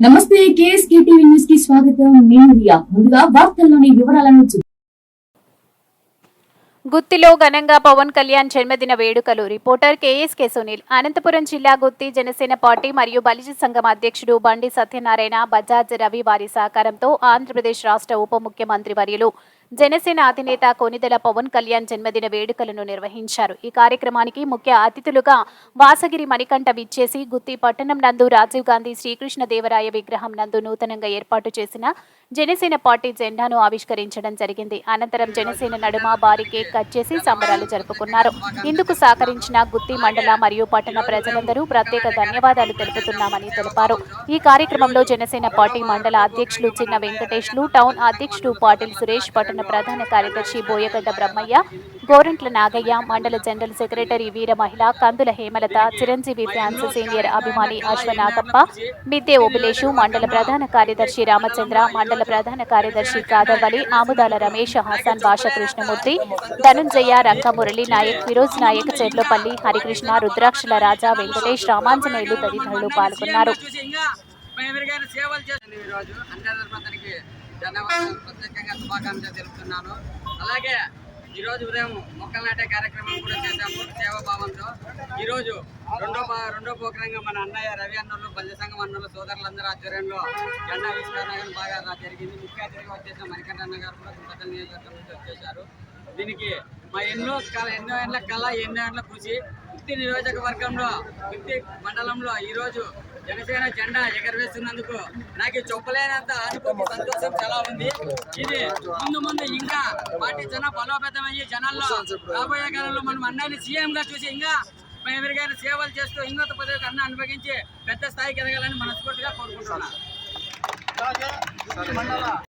నమస్తే KSK TV న్యూస్కి స్వాగతం. నేను రియా. ముందుగా వార్తల్లోని వివరాలను చూ- గుత్తిలో ఘనంగా పవన్ కళ్యాణ్ జన్మదిన వేడుకలు. రిపోర్టర్ కేఎస్కే సునీల్ అనంతపురం జిల్లా గుత్తి జనసేన పార్టీ మరియు బలిజ సంఘం అధ్యక్షుడు బండి సత్యనారాయణ బజాజ్ రవి వారి సహకారంతో ఆంధ్రప్రదేశ్ రాష్ట్ర ఉప ముఖ్యమంత్రి వర్యులు జనసేన అధినేత కొనిదెల పవన్ కళ్యాణ్ జన్మదిన వేడుకలను నిర్వహించారు. ఈ కార్యక్రమానికి ముఖ్య అతిథులుగా వాసగిరి మణికంఠ విచ్చేసి గుత్తి పట్టణం నందు రాజీవ్ గాంధీ శ్రీకృష్ణ దేవరాయ విగ్రహం నందు నూతనంగా ఏర్పాటు చేసిన జనసేన పార్టీ జెండాను ఆవిష్కరించడం జరిగింది. అనంతరం జనసేన నడుమ భారీ కేక్ కట్ చేసి సంబరాలు జరుపుకున్నారు. ఇందుకు సహకరించిన గుత్తి మండల మరియు పట్టణ ప్రజలందరూ ప్రత్యేక ధన్యవాదాలు తెలుపుతున్నామని తెలిపారు. ఈ కార్యక్రమంలో జనసేన పార్టీ మండల అధ్యక్షులు చిన్న వెంకటేష్లు టౌన్ అధ్యక్షుడు పాటిల్ సురేష్ పట్టణ ప్రధాన కార్యదర్శి బోయగడ్డ బ్రహ్మయ్య గోరంట్ల నాగయ్య మండల జనరల్ సెక్రటరీ వీర మహిళ కందుల హేమలత చిరంజీవి ఫ్యాన్స్ సీనియర్ అభిమాని అశ్వనాగప్ప మిద్దె ఓబులేషు మండల ప్రధాన కార్యదర్శి రామచంద్ర మండల ప్రధాన కార్యదర్శి కాదవలి ఆముదాల రమేష్ హసన్ భాష కృష్ణమూర్తి ధనుంజయ రంక మురళి నాయక్ ఫిరోజ్ నాయక్ చెర్లోపల్లి హరికృష్ణ రుద్రాక్షల రాజా వెంకటేష్ రామాంజనేయులు తదితరులు పాల్గొన్నారు. మేమిరిగారి సేవలు చేసిన ఈరోజు అందరికి ధన్యవాదాలు. ప్రత్యేకంగా శుభాకాంక్షలు తెలుపుతున్నాను. అలాగే ఈరోజు ఉదయం మొక్కలు నాటే కార్యక్రమం కూడా చేశాము సేవాభావంతో. ఈరోజు రెండో రెండో పోకరంగా మన అన్నయ్య రవి అన్నలు బల్య సంఘం అన్నలు సోదరులందరూ ఆధ్వర్యంలో జెండా ఆవిష్కరణ కానీ బాగా జరిగింది. ముఖ్య అతిథిగా వచ్చేసిన మణికంఠ అన్న గారు కూడా కుంపతల నియోజకవర్గం వచ్చేసారు దీనికి మా ఎన్నో కళ ఎన్నో ఏళ్ళ కళ ఎన్నో ఏళ్ళ కృషి. వృత్తి నియోజకవర్గంలో వృత్తి మండలంలో ఈరోజు జనసేన జెండా ఎగరవేస్తున్నందుకు నాకు చెప్పలేనంత అనుకోని సంతోషం చాలా ఉంది. ఇది ముందు ముందు ఇంకా పార్టీ జన బలోపేతమయ్యి జనాల్లో రాబోయే కాలంలో మనం అన్నాన్ని సీఎంగా చూసి ఇంకా ఎవరికైనా సేవలు చేస్తూ ఇంకొక పదవికి అన్న అనుభవించి పెద్ద స్థాయికి ఎదగాలని మనస్ఫూర్తిగా కోరుకుంటున్నాను.